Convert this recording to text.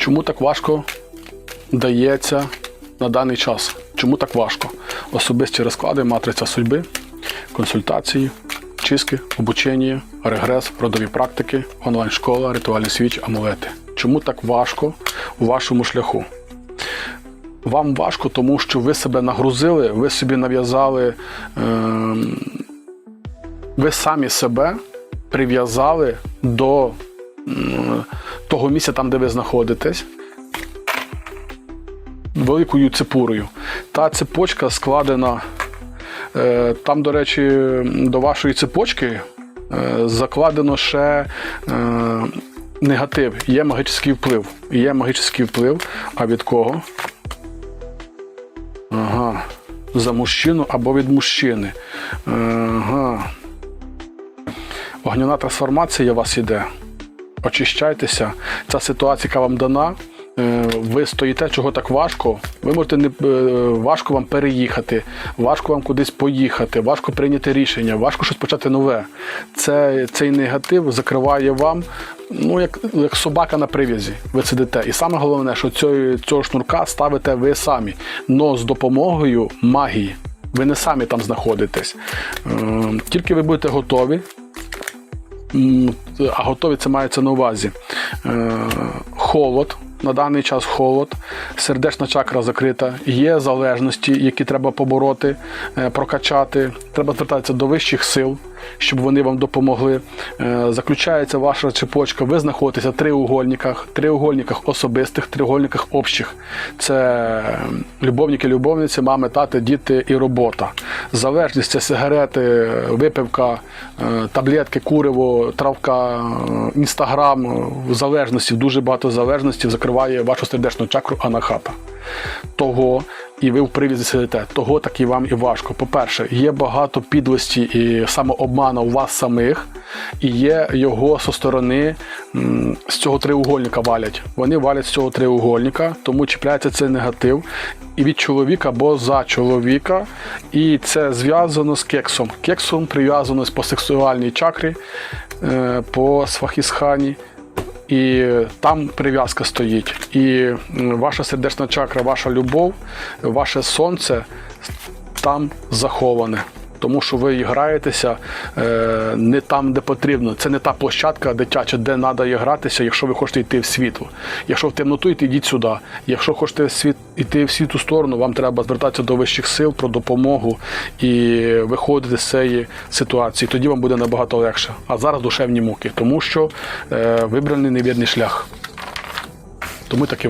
Чому так важко дається на даний час? Чому так важко? Особисті розклади, матриця судьби, консультації, чистки, обучення, регрес, родові практики, онлайн-школа, ритуальні свіч, амулети. Чому так важко у вашому шляху? Вам важко, тому що ви себе нагрузили, ви собі нав'язали, ем, ви самі себе прив'язали до м, того місця, там, де ви знаходитесь, великою цепурою. Та цепочка складена. е, Там, до речі, до вашої цепочки е, закладено ще е, негатив, є магічний вплив. Є магічний вплив. А від кого? Ага. За мужчину або від мужчини. Ага. Огняна трансформація у вас іде. Очищайтеся. Ця ситуація, яка вам дана. е, Ви стоїте, чого так важко. Ви можете не е, важко вам переїхати, важко вам кудись поїхати, важко прийняти рішення, важко щось почати нове. Це, цей негатив закриває вам, ну як, як собака на прив'язі. Ви сидите. І саме головне, що цього, цього шнурка ставите ви самі, но з допомогою магії. Ви не самі там знаходитесь. Е, Тільки ви будете готові, а готові це мається на увазі. Е, Холод. На даний час холод, сердечна чакра закрита, є залежності, які треба побороти, е, прокачати. Треба звертатися до вищих сил, щоб вони вам допомогли. Е, Заключається ваша цепочка. Ви знаходитеся в триугольниках, триугольниках особистих, триугольниках общих. Це любовники, любовниці, мами, тати, діти і робота. Залежність це сигарети, випивка, е, таблетки, куриво, травка, е, інстаграм. залежності, дуже багато залежності закриває вашу сердечну чакру анахата. Того, і ви в привізі сидите, того так і вам і важко. По-перше, є багато підлості і самообману у вас самих, і є його зі сторони з цього триугольника валять. Вони валять з цього триугольника, тому чіпляється цей негатив і від чоловіка або за чоловіка. І це зв'язано з кексом. Кексом прив'язано по сексуальній чакрі, е, по свахісхані. І там прив'язка стоїть. І ваша сердечна чакра, ваша любов, ваше сонце там заховане. Тому що ви граєтеся е, не там, де потрібно. Це не та площадка дитяча, де треба гратися, якщо ви хочете йти в світло. Якщо в темноту йти, йдіть сюди. Якщо хочете світ, йти в світу сторону, вам треба звертатися до вищих сил про допомогу і виходити з цієї ситуації. Тоді вам буде набагато легше. А зараз душевні муки, тому що е, вибраний невірний шлях. Тому таки